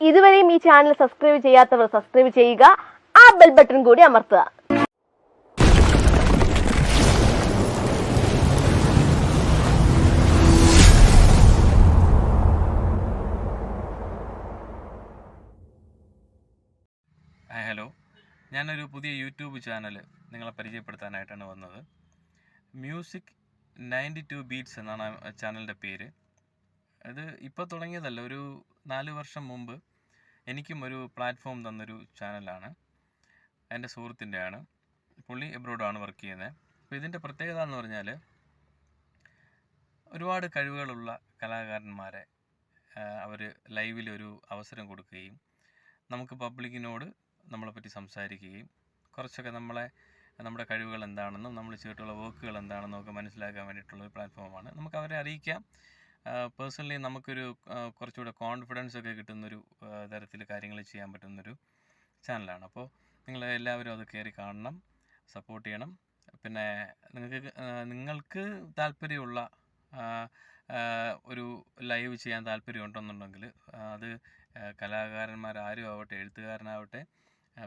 ഇതുവരെയും ഈ channel subscribe ചെയ്യാത്തവർ സബ്സ്ക്രൈബ് ചെയ്യുക. ആ ബെൽ ബട്ടൺ കൂടി അമർത്തുക. ഹലോ ഞാനൊരു പുതിയ യൂട്യൂബ് ചാനൽ നിങ്ങളെ പരിചയപ്പെടുത്താനായിട്ടാണ് വന്നത്. മ്യൂസിക് നയന്റി ടു ബീറ്റ്സ് എന്നാണ് ചാനലിന്റെ പേര്. ഇത് ഇപ്പോൾ തുടങ്ങിയതല്ല ഒരു നാല് വർഷം മുമ്പ് എനിക്കും ഒരു പ്ലാറ്റ്ഫോം തന്നൊരു ചാനലാണ് എന്റെ സുഹൃത്തിന്റെയാണ്. പുള്ളി എബ്രോഡാണ് വർക്ക് ചെയ്യുന്നത് അപ്പോൾ ഇതിന്റെ പ്രത്യേകത എന്ന് പറഞ്ഞാൽ ഒരുപാട് കഴിവുകളുള്ള കലാകാരന്മാരെ അവർ ലൈവിൽ ഒരു അവസരം കൊടുക്കുകയും നമുക്ക് പബ്ലിക്കിനോട് നമ്മളെ നമ്മളെപ്പറ്റി സംസാരിക്കുകയും കുറച്ചൊക്കെ നമ്മളെ നമ്മുടെ കഴിവുകൾ എന്താണെന്നും നമ്മൾ ചെയ്തിട്ടുള്ള വർക്കുകൾ എന്താണെന്നും ഒക്കെ മനസ്സിലാക്കാൻ വേണ്ടിയിട്ടുള്ള ഒരു പ്ലാറ്റ്ഫോമാണ് നമുക്ക് അവരെ അറിയിക്കാം. പേഴ്സണലി നമുക്കൊരു കുറച്ചുകൂടെ കോൺഫിഡൻസ് ഒക്കെ കിട്ടുന്നൊരു തരത്തിൽ കാര്യങ്ങൾ ചെയ്യാൻ പറ്റുന്നൊരു ചാനലാണ് അപ്പോൾ നിങ്ങൾ എല്ലാവരും അത് കയറി കാണണം സപ്പോർട്ട് ചെയ്യണം. പിന്നെ നിങ്ങൾക്ക് നിങ്ങൾക്ക് താല്പര്യമുള്ള ഒരു ലൈവ് ചെയ്യാൻ താല്പര്യം ഉണ്ടെന്നുണ്ടെങ്കിൽ അത് കലാകാരന്മാരാരും ആവട്ടെ എഴുത്തുകാരനാവട്ടെ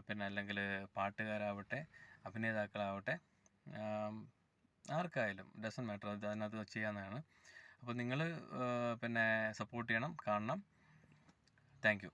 പിന്നെ അല്ലെങ്കിൽ പാട്ടുകാരാവട്ടെ അഭിനേതാക്കളാവട്ടെ ആർക്കായാലും ഡസൻ മാറ്റർ അത് അതിനകത്ത് ചെയ്യാവുന്നതാണ്. അപ്പോൾ നിങ്ങൾ പിന്നെ സപ്പോർട്ട് ചെയ്യണം കാണണം. താങ്ക്